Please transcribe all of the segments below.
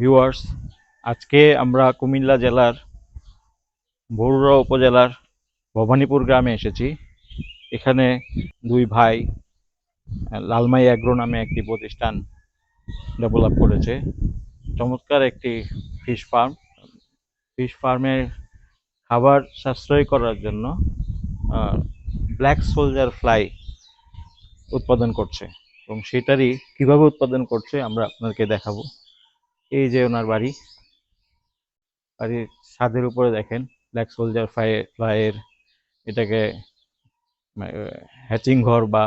Viewers আজকে আমরা কুমিল্লা জেলার বরুড়া উপজেলার ভবানীপুর গ্রামে এসেছি। এখানে দুই ভাই, লালমাই অ্যাগ্রো নামে একটি প্রতিষ্ঠান ডেভেলপ করেছে। চমৎকার একটি ফিশ ফার্ম। ফিশ ফার্মের খাবার সাশ্রয় করার জন্য ব্ল্যাক সোলজার ফ্লাই উৎপাদন করছে। এবং সেটারই কীভাবে উৎপাদন করছে আমরা আপনাদেরকে দেখাবো। এই যে ওনার বাড়ি বাড়ির ছাদের উপরে দেখেন ব্ল্যাক সোলজার ফ্লাই ফ্লাইয়ের এটাকে হ্যাচিং ঘর বা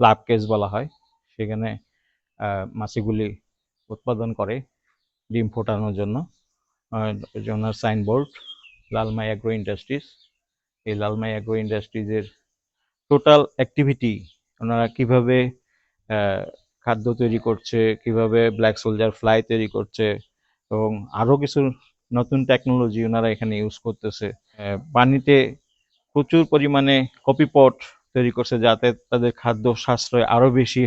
লাভ কেস বলা হয়। সেখানে আহ, মাছিগুলি উৎপাদন করে ডিম ফোটানোর জন্য। ওনার সাইনবোর্ড লালমাই অ্যাগ্রো ইন্ডাস্ট্রিজ এই লালমাই অ্যাগ্রো ইন্ডাস্ট্রিজের টোটাল অ্যাক্টিভিটি ওনারা কীভাবে খাদ্য তৈরি করছে, কীভাবে ব্ল্যাক সোলজার ফ্লাই তৈরি করছে এবং আরও কিছু নতুন টেকনোলজি ওনারা এখানে ইউজ করতেছে। পানিতে প্রচুর পরিমাণে কপি পট তৈরি করছে যাতে তাদের খাদ্য সাশ্রয় আরও বেশি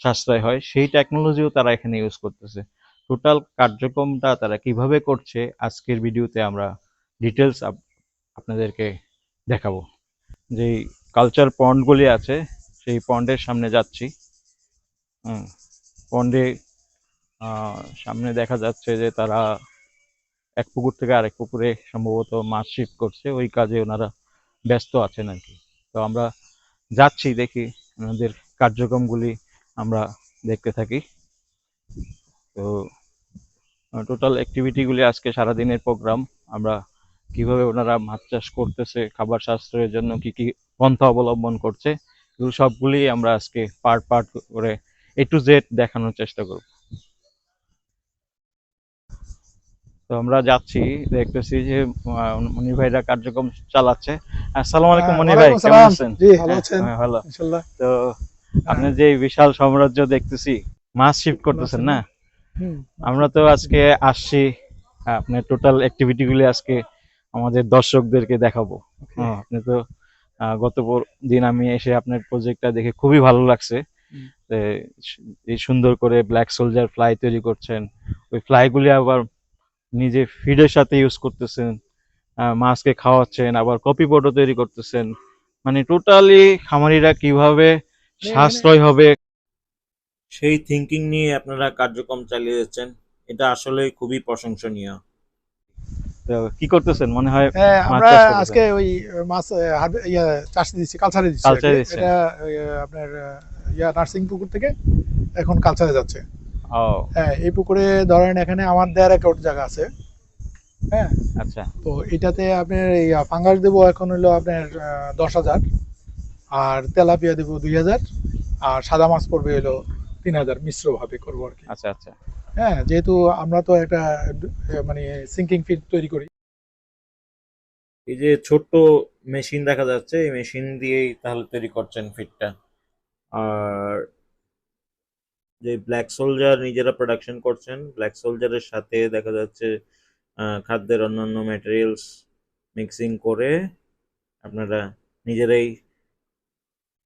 সাশ্রয় হয়। সেই টেকনোলজিও তারা এখানে ইউজ করতেছে। টোটাল কার্যক্রমটা তারা কীভাবে করছে আজকের ভিডিওতে আমরা ডিটেলস আপনাদেরকে দেখাবো। যেই কালচার পন্ডগুলি আছে, সেই পন্ডের সামনে যাচ্ছি। পন্ডে সামনে দেখা যাচ্ছে যে তারা এক পুকুর থেকে আরেক পুকুরে সম্ভবত মাছ শিফট করছে, ওই কাজে ওনারা ব্যস্ত আছেন আর কি। তো আমরা যাচ্ছি, দেখি ওনাদের কার্যক্রমগুলি আমরা দেখতে থাকি। তো টোটাল অ্যাক্টিভিটিগুলি আজকে সারাদিনের প্রোগ্রাম আমরা কীভাবে ওনারা মাছ চাষ করতেছে, খাবার সাশ্রয়ের জন্য কি কি পন্থা অবলম্বন করছে, এগুলো সবগুলি আমরা আজকে পার্ট পার্ট করে এ টু জেড দেখানোর চেষ্টা করব। তো আমরা যাচ্ছি দেখতেছি যে মনির ভাইরা কার্যক্রম চালাচ্ছে। আসসালামু আলাইকুম মনির ভাই কেমন আছেন? জি, ভালো হ্যাঁ, আছেন? হ্যাঁ, ভালো। ইনশাল্লাহ। তো আপনি যে বিশাল সাম্রাজ্য দেখতেছি মাছ শিফট করতেছেন না? আমরা তো আজকে আসছি আপনার টোটাল অ্যাক্টিভিটি গুলি আজকে আমাদের দর্শকদেরকে দেখাবো। হ্যাঁ, আপনি তো গত দিন আমি এসে আপনার প্রজেক্টটা দেখে খুবই ভালো লাগছে। এই সুন্দর করে ব্ল্যাক সোলজার ফ্লাই তৈরি করছেন। ওই ফ্লাইগুলি আবার নিজে ফিডের সাথে ইউজ করতেছেন মাছকে খাওয়াচ্ছেন আবার কপি বোর্ডও তৈরি করতেছেন। মানে টোটালি খামারিরা কীভাবে সাশ্রয় হবে? সেই থিঙ্কিং নিয়ে আপনারা কার্যক্রম চালিয়ে যাচ্ছেন এটা আসলে খুবই প্রশংসনীয়। তো কি করতেছেন? মনে হয় হ্যাঁ, আমরা আজকে ওই মাছ ইয়া চাষ দিচ্ছি কালচারে দিচ্ছি। এটা আপনার ইয়া নার্সিং পুকুর থেকে এখন কালচারে যাচ্ছে। হ্যাঁ এই পুকুরে ধরেন এখানে আমার দেড় একর জায়গা আছে। হ্যাঁ। আচ্ছা। তো এটাতে আপনার এই ফাঙ্গাস দেবো এখন হলো আপনার দশ হাজার। আর তেলাপিয়া দেবো দুই হাজার। আর সাদা মাছ পড়বে হলো তিন হাজার মিশ্রভাবে করব আর কি। আচ্ছা আচ্ছা। হ্যাঁ যেহেতু আমরা তো একটা মানে সিঙ্কিং ফিড তৈরি করি। এই যে ছোট্ট মেশিন দেখা যাচ্ছে এই মেশিন দিয়েই তাহলে তৈরি করছেন ফিটটা আর যে ব্ল্যাক সোলজার নিজেরা প্রোডাকশন করছেন ব্ল্যাক সোলজারের সাথে দেখা যাচ্ছে খাদ্যের অন্যান্য ম্যাটেরিয়ালস মিক্সিং করে আপনারা নিজেরাই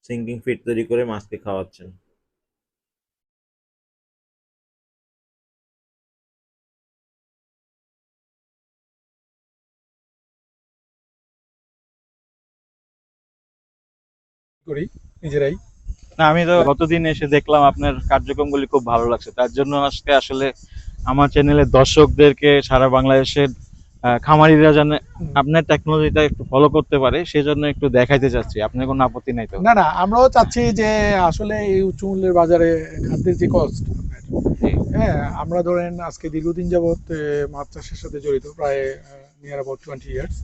সিঙ্কিং ফিট তৈরি করে মাছকে খাওয়াচ্ছেন। করি, নিজেরাই। না আমি তো গতদিন এসে দেখলাম আপনার কার্যক্রমগুলি খুব ভালো লাগছে। তার জন্য আজকে আসলে আমার চ্যানেলের দর্শকদেরকে সারা বাংলাদেশের খামারিরা জানে আপনার টেকনোলজিটা একটু ফলো করতে পারে সেজন্য একটু দেখাইতে চাচ্ছি। আপনার কোনো আপত্তি নাই তো? না না আমরাও চাচ্ছি যে আসলে এই উচ্চ মূল্যের বাজারে খাদ্যের যে কস্ট হ্যাঁ আমরা ধরেন আজকে দীর্ঘদিন যাবৎ মাছ চাষের সাথে জড়িত প্রায় near about twenty years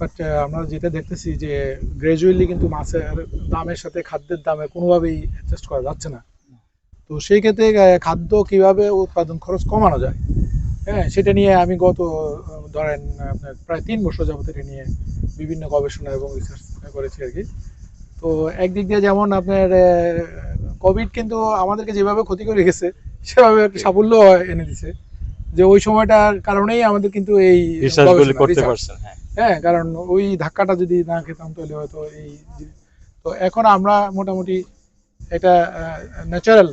but আমরা যেটা দেখতেছি যে গ্রাজুয়ালি কিন্তু মাছের দামের সাথে খাদ্যের দামে কোনোভাবেই অ্যাডজাস্ট করা যাচ্ছে না। তো সেই ক্ষেত্রে খাদ্য কীভাবে উৎপাদন খরচ কমানো যায়? হ্যাঁ সেটা নিয়ে আমি গত ধরেন আপনার প্রায় তিন বছর যাবত এটা নিয়ে বিভিন্ন গবেষণা এবং রিসার্চ করেছি আর কি। তো একদিক দিয়ে যেমন আপনার কোভিড কিন্তু আমাদেরকে যেভাবে ক্ষতি করে গেছে সেভাবে একটা সাফল্য এনে দিছে। যে ওই সময়টার কারণেই আমাদের কিন্তু এই করতে পারছেন হ্যাঁ। হ্যাঁ কারণ ওই ধাক্কাটা যদি না খেতাম তাহলে হয়তো এই তো এখন আমরা মোটামুটি এটা ন্যাচারাল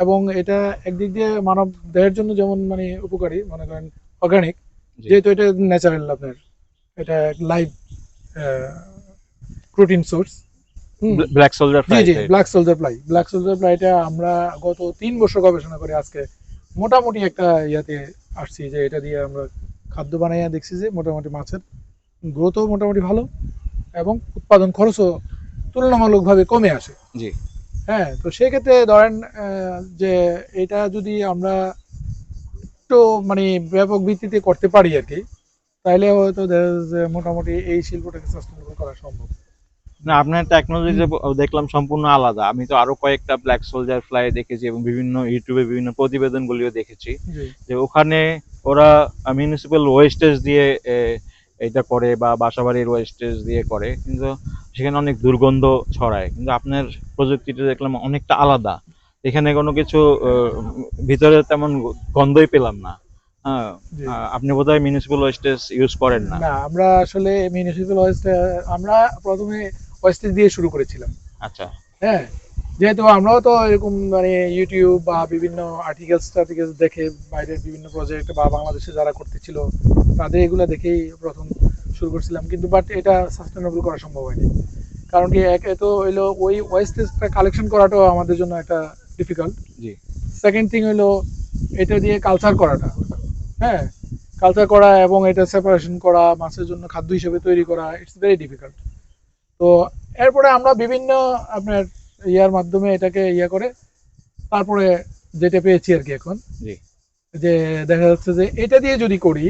এবং এটা একদিক দিয়ে মানব দেহের জন্য যেমন মানে উপকারী মনে করেন অর্গানিক যেহেতু এটা ন্যাচারাল আপনার এটা live protein source black soldier G G black soldier fly black soldier ফ্লাইটা আমরা গত তিন বছর গবেষণা করে আজকে মোটামুটি একটা ইয়াতে আসছি যে এটা দিয়ে আমরা খাদ্য বানাইয়া দেখছি যে মোটামুটি মাছের গ্রোথও মোটামুটি ভালো এবং উৎপাদন খরচও তুলনামূলকভাবে কমে আসে। জি। হ্যাঁ তো সেক্ষেত্রে ধরেন যে এটা যদি আমরা একটু মানে ব্যাপক ভিত্তিতে করতে পারি আর কি তাহলে হয়তো মোটামুটি এই শিল্পটাকে সাস্টেনেবল করা সম্ভব। না আপনার টেকনোলজি দেখলাম সম্পূর্ণ আলাদা। আমি তো আরও কয়েকটা ব্ল্যাক সোলজার ফ্লাই দেখেছি এবং বিভিন্ন ইউটিউবে বিভিন্ন প্রতিবেদনগুলিও দেখেছি। যে ওখানে ওরা মিউনিসিপ্যাল ওয়েস্টেজ দিয়ে এটা করে বা বাসাবাড়ির ওয়েস্টেজ দিয়ে করে। কিন্তু সেখানে অনেক দুর্গন্ধ ছড়ায়। কিন্তু আপনার প্রযুক্তিটা দেখলাম অনেকটা আলাদা। এখানে কোনো কিছু ভিতরে তেমন গন্ধই পেলাম না। হ্যাঁ আপনি বোধহয় মিউনিসিপ্যাল ওয়েস্টেজ ইউজ করেন না। আমরা আসলে মিউনিসিপ্যাল ওয়েস্ট আমরা প্রথমে ওয়েস্টেজ দিয়ে শুরু করেছিলাম। আচ্ছা। হ্যাঁ যেহেতু আমরাও তো এরকম মানে ইউটিউব বা বিভিন্ন আর্টিকেলস টার্টিকেলস দেখে বাইরের বিভিন্ন প্রজেক্ট বা বাংলাদেশে যারা করতেছিল তাদের এগুলো দেখেই প্রথম শুরু করছিলাম। কিন্তু বাট এটা সাস্টেনেবল করা সম্ভব হয়নি। কারণ কি এক তো হইল ওই ওয়েস্টেজটা কালেকশন করাটাও আমাদের জন্য একটা ডিফিকাল্ট জি। সেকেন্ড থিং হলো এটা দিয়ে কালচার করাটা। হ্যাঁ কালচার করা এবং এটা সেপারেশন করা মাছের জন্য খাদ্য হিসেবে তৈরি করা ইটস ভেরি ডিফিকাল্ট তো এরপরে আমরা বিভিন্ন আপনার ইয়ার মাধ্যমে এটাকে ইয়ে করে তারপরে যেটা পেয়েছি আর কি এখন। যে দেখা যাচ্ছে যে এটা দিয়ে যদি করি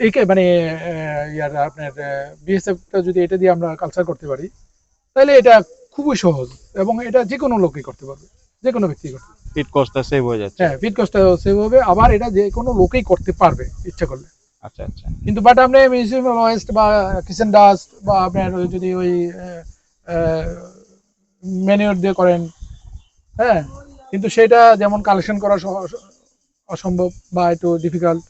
এইকে মানে ইয়ার আপনার বিএসএফটা যদি এটা দিয়ে আমরা কালচার করতে পারি তাহলে এটা খুবই সহজ এবং এটা যে কোনো লোকই করতে পারবে যে কোনো ব্যক্তি করতে পারবে। ফিট কস্টটা সেভ হয়ে যাচ্ছে। হ্যাঁ ফিট কস্টটা সেভ হবে আবার এটা যে কোনো লোকেই করতে পারবে ইচ্ছা করলে। আচ্ছা আচ্ছা। কিন্তু বাট আপনি মিউনিসিপাল ওয়েস্ট বা কিচেন ডাস্ট বা আপনার যদি ওই ম্যানিওর দিয়ে করেন হ্যাঁ? কিন্তু সেটা যেমন কালেকশন করা অসম্ভব বা একটু ডিফিকাল্ট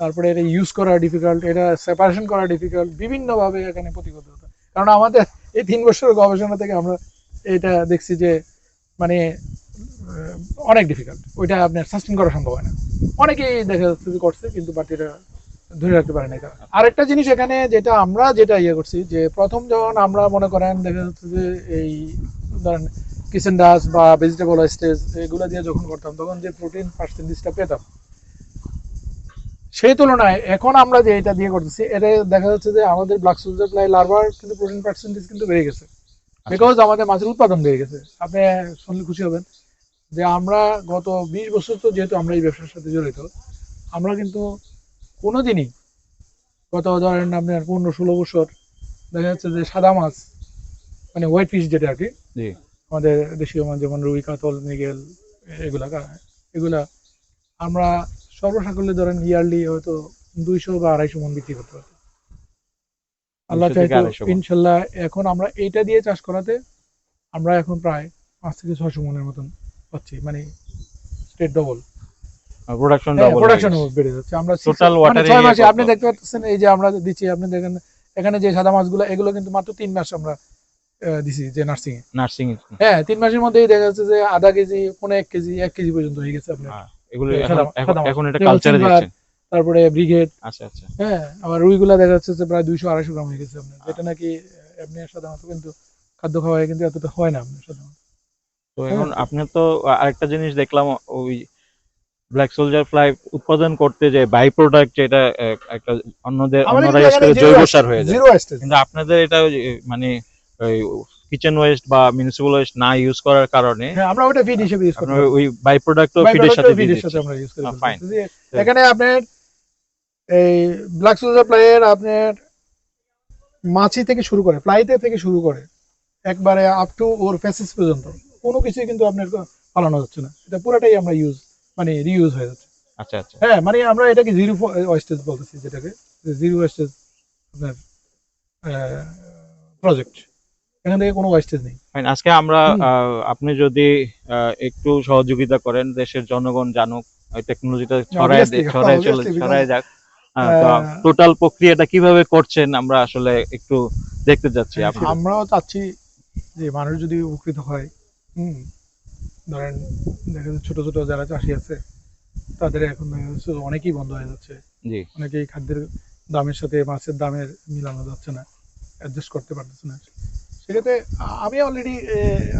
তারপরে এটা ইউজ করা ডিফিকাল্ট এটা সেপারেশন করা ডিফিকাল্ট বিভিন্নভাবে এখানে প্রতিবদ্ধতা কারণ আমাদের এই তিন বছরের গবেষণা থেকে আমরা এটা দেখছি যে মানে অনেক ডিফিকাল্ট ওইটা আপনার সাস্টেন করা সম্ভব হয় না। অনেকেই দেখা যাচ্ছে করছে, কিন্তু বাট এটা ধরে রাখতে পারে না আরেকটা জিনিস এখানে যেটা আমরা যেটা ইয়ে করছি যে প্রথম যখন আমরা মনে করেন দেখা যাচ্ছে যে এই ধরেন কিচেন ডাস বা ভেজিটেবল ওয়েস্টেজ এগুলো দিয়ে যখন করতাম তখন যে প্রোটিন পার্সেন্টেজটা পেতাম সেই তুলনায় এখন আমরা যে এটা দিয়ে করতেছি এটা দেখা যাচ্ছে যে আমাদের ব্ল্যাক সোলজার লার্ভার কিন্তু প্রোটিন পার্সেন্টেজ কিন্তু বেড়ে গেছে। বিকজ আমাদের মাছের উৎপাদন বেড়ে গেছে। আপনি শুনলে খুশি হবেন যে আমরা গত বিশ বছর তো যেহেতু আমরা এই ব্যবসার সাথে জড়িত আমরা কিন্তু কোনো দিনই গত ধরেন আপনার পনেরো ষোলো বছর দেখা যাচ্ছে যে সাদা মাছ মানে হোয়াইট ফিশ যেটা আর কি আমাদের দেশীয় মাছ যেমন রুই কাতল মৃগেল এগুলা এগুলা আমরা সর্বসাকল্যে ধরেন ইয়ারলি হয়তো দুইশো বা আড়াইশো মন বিক্রি করতে পারতাম। আল্লাহ চাইতো ইনশাল্লাহ এখন আমরা এইটা দিয়ে চাষ করাতে আমরা এখন প্রায় পাঁচ থেকে ছয়শো মনের মতন পাচ্ছি মানে স্টেট ডবল প্রোডাকশন প্রোডাকশন বেড়ে যাচ্ছে। আমরা six- Total মানে ছয় মাসে আপনি দেখতে পাচ্ছেন এই যে আমরা দিচ্ছি আপনি দেখেন এখানে যে সাদা মাছগুলো এগুলো কিন্তু মাত্র তিন মাস আমরা দিছি যে নার্সিং এ। নার্সিং হ্যাঁ তিন মাসের মধ্যেই দেখা যাচ্ছে যে আধা কেজি পনেরো এক কেজি এক কেজি পর্যন্ত হয়ে গেছে আপনার। এগুলো এখন সাদা- এখন- এটা কালচারে দিচ্ছেন। তারপরে ব্রিগেড। আচ্ছা আচ্ছা। হ্যাঁ আবার রুইগুলা দেখা যাচ্ছে যে প্রায় দুইশো আড়াইশো গ্রাম হয়ে গেছে আপনার। যেটা নাকি এমনি সাধারণত কিন্তু খাদ্য খাওয়ায় কিন্তু এতটা হয় না আপনার সাধারণত তো এখন আপনি তো আরেকটা জিনিস দেখলাম ওই ব্ল্যাক সোলজার ফ্লাই উৎপাদন করতে যে বাই প্রোডাক্ট যেটা একটা অন্যদের অন্যরা use করে জৈব সার হয়ে যায়। কিন্তু আপনাদের এটা মানে কিচেন ওয়েস্ট বা মিউনিসিপাল ওয়েস্ট না ইউজ করার কারণে হ্যাঁ আমরা ওটা ফিড হিসেবে ইউজ করি ওই বাই প্রোডাক্টও ফিডের সাথে দিয়ে ফিডের সাথে আমরা ইউজ করি. যে এখানে আপনার এই ব্ল্যাক সোলজার প্লাইয়ের আপনার মাছি থেকে শুরু করে ফ্লাইতে থেকে শুরু করে একবারে আপ টু ওর ফেসিস পর্যন্ত কোনো কিছুই কিন্তু আপনার পালানো যাচ্ছে না। এটা পুরোটাই আমরা ইউজ মানে রিউজ হয়ে যাচ্ছে। আচ্ছা আচ্ছা। হ্যাঁ মানে আমরা এটাকে জিরো ওয়েস্টেজ বলতেছি যেটাকে। জিরো ওয়েস্টেজ আপনার প্রজেক্ট এখান থেকে কোনো ওয়েস্টেজ নেই। আজকে আমরা আপনি যদি একটু সহযোগিতা করেন দেশের জনগণ জানুক এই টেকনোলজিটা ছড়ায় ছড়ায় চলে ছড়ায় যাক। টোটাল প্রক্রিয়াটা কীভাবে করছেন আমরা আসলে একটু দেখতে যাচ্ছি আমরাও চাচ্ছি যে মানুষ যদি উপকৃত হয় হুম ধরেন দেখা যাচ্ছে ছোট ছোট যারা চাষি আছে তাদের এখন দেখা যাচ্ছে অনেকেই বন্ধ হয়ে যাচ্ছে। জি। অনেকেই খাদ্যের দামের সাথে মাছের দামের মিলানো যাচ্ছে না অ্যাডজাস্ট করতে পারতেছে না। সেক্ষেত্রে আমি অলরেডি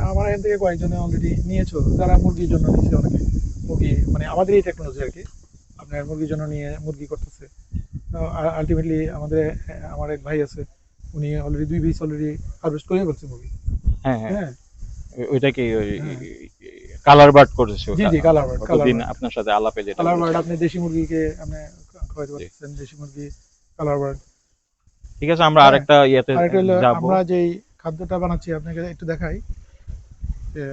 আমার এখান থেকে কয়েকজনে অলরেডি নিয়েছো যারা মুরগির জন্য নিচ্ছে অনেকে। মুরগি মানে আমাদের এই টেকনোলজি আর কি। আপনার মুরগির জন্য নিয়ে মুরগি করতেছে। আলটিমেটলি আমাদের আমার এক ভাই আছে উনি অলরেডি দুই পিস অলরেডি হারভেস্ট করে ফেলছে মুরগি। হ্যাঁ হ্যাঁ। হ্যাঁ। ওই- ওইটা কি ওই হ্যাঁ। কালার বার্ড করেছে G G colour bird colour কতদিন আপনার সাথে আলাপে যেটা কালার বার্ড আপনি দেশি মুরগিকে আপনি খাওয়াইতে জি। পারতেছেন দেশি মুরগি কালার বার্ড ঠিক আছে আমরা হ্যাঁ। আরেকটা ইয়েতে যাব। আমরা যেই খাদ্যটা বানাচ্ছি আপনাকে একটু দেখাই। যে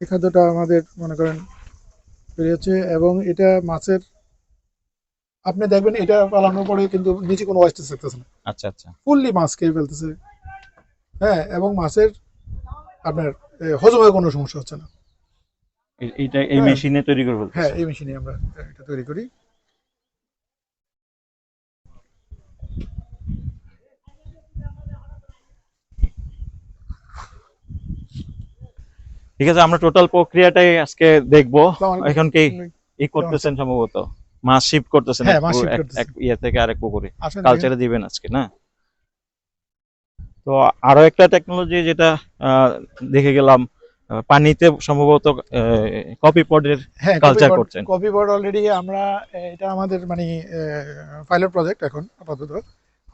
এই খাদ্যটা আমাদের মনে করেন তৈরি হচ্ছে এবং এটা মাছের আপনি দেখবেন এটা পালানোর পরে কিন্তু নিচে কোনো ওয়েস্টেজ থাকতেছে না। আচ্ছা আচ্ছা। ফুললি মাছ খেয়ে ফেলতেছে। হ্যাঁ এবং মাছের আপনার এ, হজমের কোনো সমস্যা হচ্ছে না। এই- এইটা এই হ্যাঁ। মেশিনে তৈরি করে ফেলতেছে হ্যাঁ এই মেশিনে আমরা এটা তৈরি করি। ঠিক আছে আমরা টোটাল প্রক্রিয়াটাই আজকে দেখব। এখন কি ই করতেছেন সম্ভবত? মাছ শিফট করতেছেন হ্যাঁ, এক। ইয়ে থেকে আরেক পুকুরে। কালচারে দিবেন আজকে না? তো আরও একটা টেকনোলজি যেটা দেখে গেলাম পানিতে সম্ভবত কপি পডের কালচার করছেন। কপি পড অলরেডি আমরা এটা আমাদের মানে পাইলট প্রজেক্ট এখন আপাতত।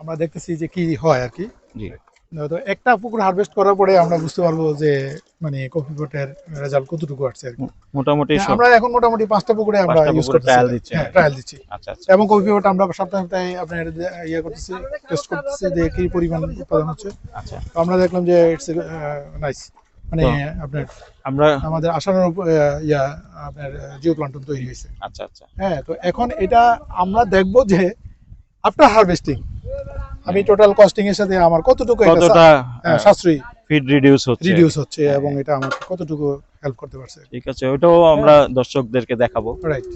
আমরা দেখতেছি যে কি হয় আর কি। জি। তো একটা পুকুর হারভেস্ট করার পরে আমরা বুঝতে পারব যে মানে কপি বোর্ডের রেজাল্ট কতটুকু আসছে আর মোটামুটি হ্যাঁ, আমরা এখন মোটামুটি পাঁচটা পুকুরে আমরা ইউজ করতেছি। trial দিচ্ছেন। হ্যাঁ ট্রায়াল দিচ্ছি। আচ্ছা এবং কপি বোর্ড আমরা সপ্তাহে সপ্তাহে আপনার ইয়ে করতেছি টেস্ট করতেছি যে কি পরিমাণ উৎপাদন হচ্ছে। আচ্ছা। আমরা দেখলাম যে ইটস নাইস মানে আপনার আমরা আমাদের আশানুর ইয়া আপনার জিও প্লান্টন তৈরি হয়েছে। আচ্ছা আচ্ছা। হ্যাঁ তো এখন এটা আমরা দেখব যে আফটার হারভেস্টিং আমি টোটাল কস্টিং এর সাথে আমার কতটুকু কতটা হ্যাঁ, সাশ্রয়ী? ফিড রিডিউস হচ্ছে। রিডিউস হচ্ছে হ্যাঁ। এবং এটা আমাকে কতটুকু হেল্প করতে পারছে? ঠিক আছে ওটাও আমরা দর্শকদেরকে দেখাবো। রাইট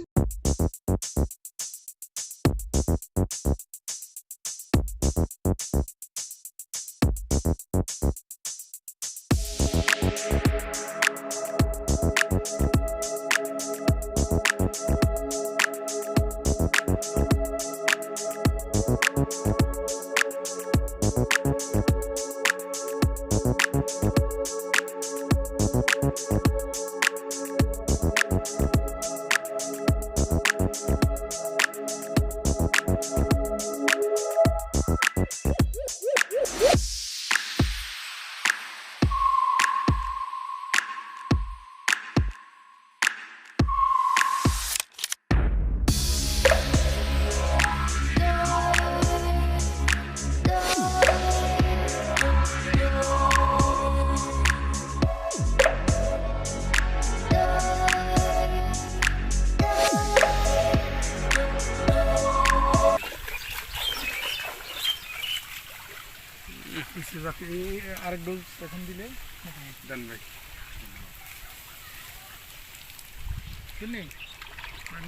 বুঝলি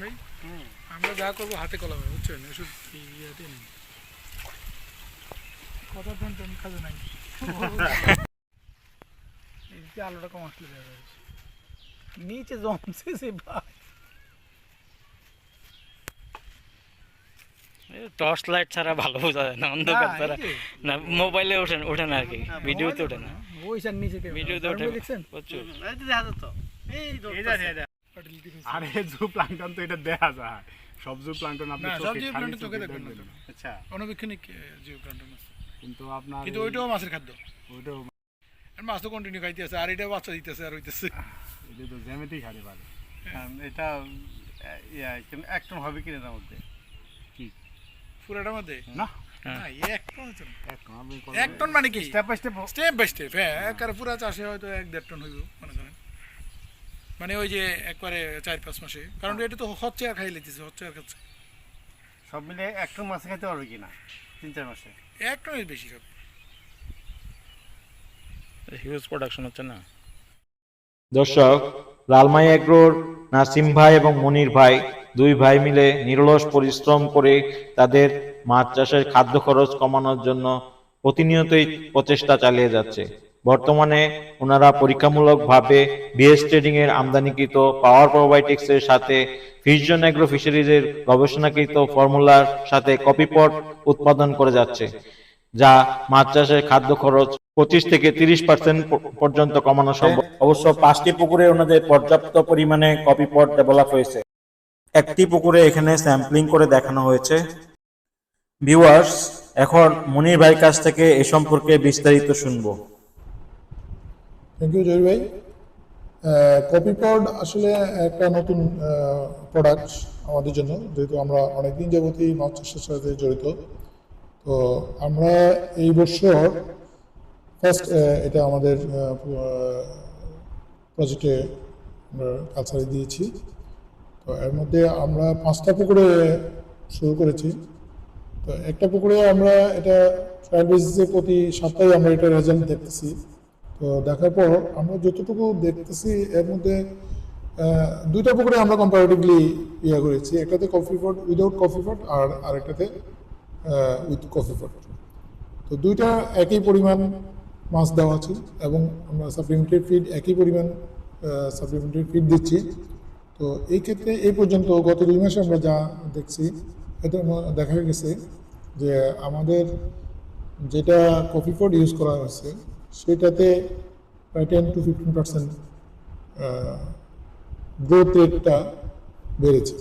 ভাই আমরা যা করব হাতে কলমে বুঝছেন? ওষুধ ইয়েতে নেই। কথা টন টন কাজে নাই। এই যে আলোটা কম আসলে দেখা যাচ্ছে। নিচে জমছে সে ভাই। টর্চ লাইট ছাড়া ভালো বোঝা যায় না অন্ধকার ছাড়া। না মোবাইলে ওঠে না- ওঠে না আর কি ভিডিওতে ওঠে না। ওইখান নিচে ভিডিওতে ওঠে দেখছেন? প্রচুর। ফার্টিলিটি আরে জু প্লান্টন তো এটা দেখা যায়। সব জু প্লান্টন আপনি চোখে খালি চোখে চোখে দেখবেন না দেখবেন। তো। না। আচ্ছা। অনবীক্ষণিক জিও প্লান্টন আছে। কিন্তু আপনার কিন্তু ওইটাও মাছের খাদ্য। ওইটাও মাছ তো কন্টিনিউ খাইতে আছে আর এটা বাচ্চা দিতেছে আর হইতেছে। এটা তো জ্যামিতিক হারে পারে এটা ইয়া একটন হবে কিনা এটার মধ্যে? পুরাটার মধ্যে? না। না এক টন। এক এক মানে কি? Step by step step by step হ্যাঁ পুরা চাষে হয়তো এক দেড় টন হইব। মনে ওই যে একবারে চার পাঁচ মাসে। কারণ এটা তো হচ্ছে আর খাই লিতেছে হচ্ছে আর খাচ্ছে। সব মিলে একটন মাছ খাইতে পারবে কিনা? তিন চার মাসে? এক টনের বেশি খাবে হিউজ প্রোডাকশন হচ্ছে না? দর্শক লালমাই এগ্রোর নাসিম ভাই এবং মনির ভাই দুই ভাই মিলে নিরলস পরিশ্রম করে তাদের মাছ চাষের খাদ্য খরচ কমানোর জন্য প্রতিনিয়তই প্রচেষ্টা চালিয়ে যাচ্ছে। বর্তমানে ওনারা পরীক্ষামূলকভাবে বিএস ট্রেডিং এর আমদানিকৃত পাওয়ার প্রোবায়োটিক্স এর সাথে ফিশজন এগ্রো ফিশারিজের গবেষণাকৃত ফর্মুলার সাথে কপিপট উৎপাদন করে যাচ্ছে, যা মাছ চাষের খাদ্য খরচ পঁচিশ থেকে তিরিশ পার্সেন্ট পর্যন্ত কমানো সম্ভব। অবশ্য পাঁচটি পুকুরে ওনাদের পর্যাপ্ত পরিমাণে কপি পট ডেভেলপ হয়েছে। একটি পুকুরে এখানে স্যাম্পলিং করে দেখানো হয়েছে। ভিউয়ার্স এখন মনির ভাইয়ের কাছ থেকে এ সম্পর্কে বিস্তারিত শুনব। থ্যাংক ইউ জয় ভাই কপি পড আসলে একটা নতুন প্রোডাক্ট আমাদের জন্য, যেহেতু আমরা অনেকদিন যাবতই মাছ চাষের সাথে জড়িত। তো আমরা এই বছর ফার্স্ট এটা আমাদের প্রজেক্টে আমরা কাছাড়ি দিয়েছি। তো এর মধ্যে আমরা পাঁচটা পুকুরে শুরু করেছি। তো একটা পুকুরে আমরা এটা ট্রায়াল বেসিসে প্রতি সপ্তাহে আমরা এটা রেজাল্ট দেখতেছি। তো দেখার পর আমরা যতটুকু দেখতেছি এর মধ্যে দুইটা পুকুরে আমরা কম্পারেটিভলি ইয়ে করেছি, একটাতে কফি ফট উইদাউট কফি ফট আর আরেকটাতে উইথ কফি ফট তো দুইটা একই পরিমাণ মাছ দেওয়া আছে এবং আমরা সাপ্লিমেন্টারি ফিড একই পরিমাণ সাপ্লিমেন্টারি ফিড দিচ্ছি। তো এই ক্ষেত্রে এই পর্যন্ত গত দুই মাসে আমরা যা দেখছি এতে দেখা গেছে যে আমাদের যেটা কফি ফড ইউজ করা হয়েছে সেটাতে প্রায় ten to fifteen percent growth রেটটা বেড়েছে।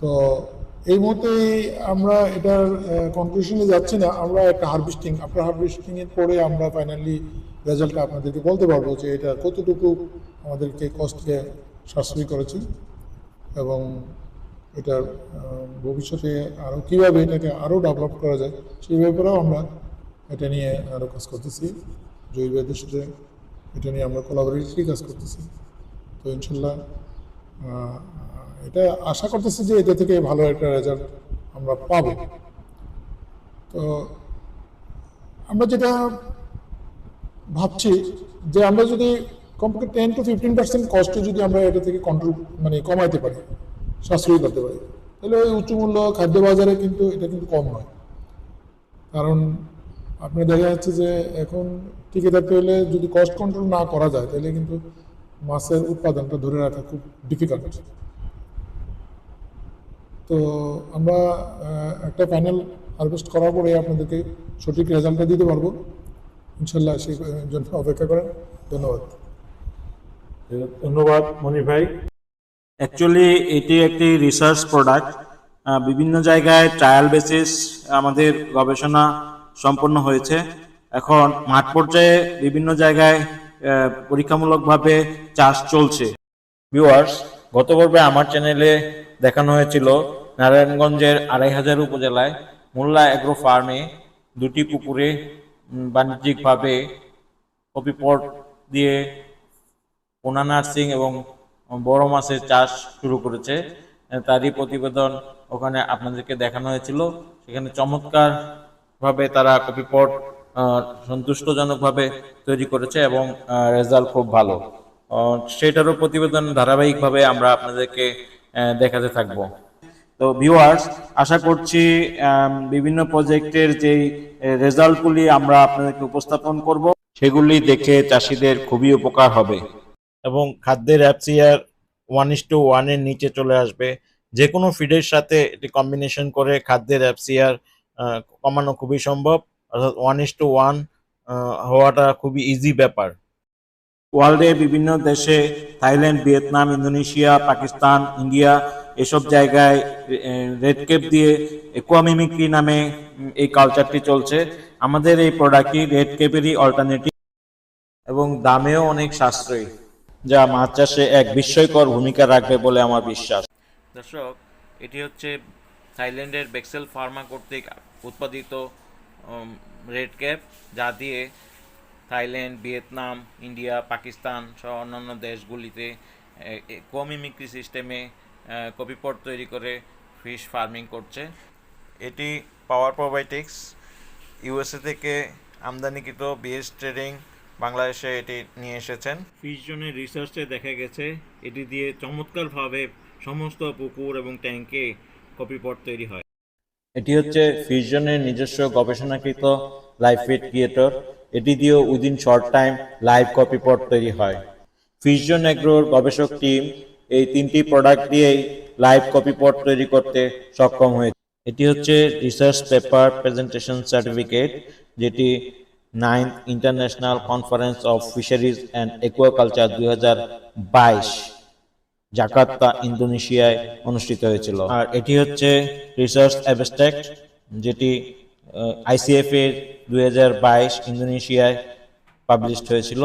তো এই মুহূর্তে আমরা এটার কনক্লুশনে যাচ্ছি না। আমরা একটা হারভেস্টিং আফটার হারভেস্টিং এর পরে আমরা ফাইনালি রেজাল্টটা আপনাদেরকে বলতে পারব যে এটা কতটুকু আমাদেরকে কস্টকে সাশ্রয় করেছে এবং এটার ভবিষ্যতে আরও কীভাবে এটাকে আরও ডেভেলপ করা যায়, সেই ব্যাপারেও আমরা এটা নিয়ে আরও কাজ করতেছি। জৈবের সাথে এটা নিয়ে আমরা কোলাবোরেটরি কাজ করতেছি। তো ইনশাল্লাহ এটা আশা করতেছি যে এটা থেকে ভালো একটা রেজাল্ট আমরা পাব। তো আমরা যেটা ভাবছি যে আমরা যদি কমপক্ষে টেন টু ফিফটিন পার্সেন্ট কষ্ট যদি আমরা এটা থেকে কন্ট্রোল মানে কমাইতে পারি, সাশ্রয়ী করতে পারি, তাহলে ওই উচ্চমূল্য খাদ্য বাজারে কিন্তু এটা কিন্তু কম নয়। কারণ আপনি দেখা যাচ্ছে যে এখন টিকে থাকতে হলে যদি কস্ট কন্ট্রোল না করা যায়, তাহলে কিন্তু মাছের উৎপাদনটা ধরে রাখা খুব ডিফিকাল্ট তো আমরা একটা ফাইনাল হারভেস্ট করার পরে আপনাদেরকে সঠিক রেজাল্টটা দিতে পারব। ইনশাল্লাহ সেই জন্য অপেক্ষা করেন। ধন্যবাদ। ধন্যবাদ মনির ভাই। অ্যাকচুয়ালি এটি একটি রিসার্চ প্রোডাক্ট বিভিন্ন জায়গায় ট্রায়াল বেসিস আমাদের গবেষণা সম্পন্ন হয়েছে। এখন মাঠ পর্যায়ে বিভিন্ন জায়গায় পরীক্ষামূলকভাবে চাষ চলছে। ভিউয়ার্স, গত পর্বে আমার চ্যানেলে দেখানো হয়েছিল নারায়ণগঞ্জের আড়াই হাজার উপজেলায় মোল্লা অ্যাগ্রো ফার্মে দুটি পুকুরে বাণিজ্যিকভাবে কপিপট দিয়ে পোনা নার্সিং এবং বড় মাছের চাষ শুরু করেছে। তারই প্রতিবেদন ওখানে আপনাদেরকে দেখানো হয়েছিল। সেখানে চমৎকার ভাবে তারা কপিপট সন্তুষ্টজনকভাবে তৈরি করেছে এবং রেজাল্ট খুব ভালো। সেটারও প্রতিবেদন ধারাবাহিকভাবে আমরা আপনাদেরকে দেখাতে থাকব। তো ভিউয়ার্স আশা করছি বিভিন্ন প্রজেক্টের যেই রেজাল্টগুলি আমরা আপনাদেরকে উপস্থাপন করব, সেগুলি দেখে চাষিদের খুবই উপকার হবে। এবং খাদ্যের অ্যাপসিয়ার ওয়ান ইস টু ওয়ানের নিচে চলে আসবে। যে কোনো ফিডের সাথে এটি কম্বিনেশন করে খাদ্যের অ্যাপসিয়ার কমানো খুবই সম্ভব। অর্থাৎ ওয়ান ইস টু ওয়ান হওয়াটা খুবই ইজি ব্যাপার। ওয়ার্ল্ডে বিভিন্ন দেশে Thailand, Vietnam, Indonesia, Pakistan, India এসব জায়গায় রেড কেপ দিয়ে একুয়ামিমিক্রি নামে এই কালচারটি চলছে। আমাদের এই প্রোডাক্টটি রেড কেপেরই অল্টারনেটিভ এবং দামেও অনেক সাশ্রয়ী, যা মাছ চাষে এক বিস্ময়কর ভূমিকা রাখবে বলে আমার বিশ্বাস। দর্শক, এটি হচ্ছে থাইল্যান্ডের বেক্সেল ফার্মা কর্তৃক উৎপাদিত রেড ক্যাপ, যা দিয়ে থাইল্যান্ড, ভিয়েতনাম, ইন্ডিয়া, পাকিস্তান সহ অন্যান্য দেশগুলিতে কোমিমিক্রি সিস্টেমে কপিপট তৈরি করে ফিশ ফার্মিং করছে। এটি পাওয়ার প্রোবায়োটিক্স, ইউএসএ থেকে আমদানিকৃত বিএস ট্রেডিং বাংলাদেশে এটি নিয়ে এসেছেন। ফিশ জোনের রিসার্চে দেখা গেছে, এটি দিয়ে চমৎকারভাবে সমস্ত পুকুর এবং ট্যাঙ্কে কপিপট তৈরি হয়। এটি হচ্ছে ফিশজনের নিজস্ব গবেষণাকৃত লাইফ ফিট ক্রিয়েটর এটি দিয়েও within short time live copepod তৈরি হয়। ফিশজন এগ্রোর গবেষক টিম এই তিনটি প্রোডাক্ট দিয়েই লাইভ কপি পট তৈরি করতে সক্ষম হয়েছে। এটি হচ্ছে রিসার্চ পেপার প্রেজেন্টেশন সার্টিফিকেট যেটি ninth international conference of fisheries and aquaculture দুই হাজার বাইশ। জাকার্তা ইন্দোনেশিয়ায় অনুষ্ঠিত হয়েছিল। আর এটি হচ্ছে রিসার্চ অ্যাবস্ট্রাক্ট যেটি আইসিএফ এর দুই হাজার বাইশ ইন্দোনেশিয়ায় পাবলিশড হয়েছিল।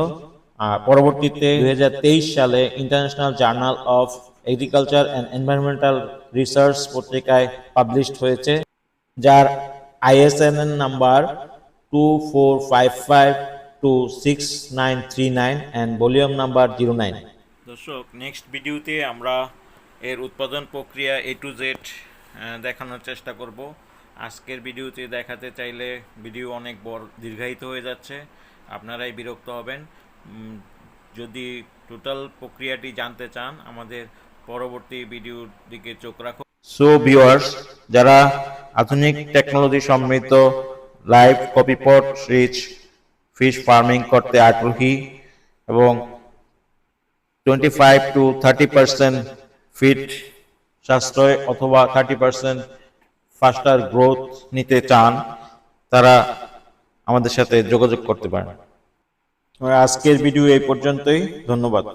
আর পরবর্তীতে দুই হাজার তেইশ সালে international journal of agriculture and environmental research পত্রিকায় পাবলিশড হয়েছে, যার ISSN number two four five five two six nine three nine and volume number zero nine দর্শক নেক্সট ভিডিওতে আমরা এর উৎপাদন প্রক্রিয়া এ টু জেড দেখানোর চেষ্টা করব। আজকের ভিডিওতে দেখাতে চাইলে ভিডিও অনেক বড়, দীর্ঘায়িত হয়ে যাচ্ছে। আপনারাই বিরক্ত হবেন। যদি টোটাল প্রক্রিয়াটি জানতে চান, আমাদের পরবর্তী ভিডিওর দিকে চোখ রাখুন। সো ভিউয়ার্স যারা আধুনিক টেকনোলজি সমৃদ্ধ লাইভ কপিপট রিচ ফিশ ফার্মিং করতে আগ্রহী এবং twenty five to thirty percent feed সাশ্রয় অথবা থার্টি পার্সেন্ট ফাস্টার গ্রোথ নিতে চান, তারা আমাদের সাথে যোগাযোগ করতে পারেন। আজকের ভিডিও এই পর্যন্তই। ধন্যবাদ।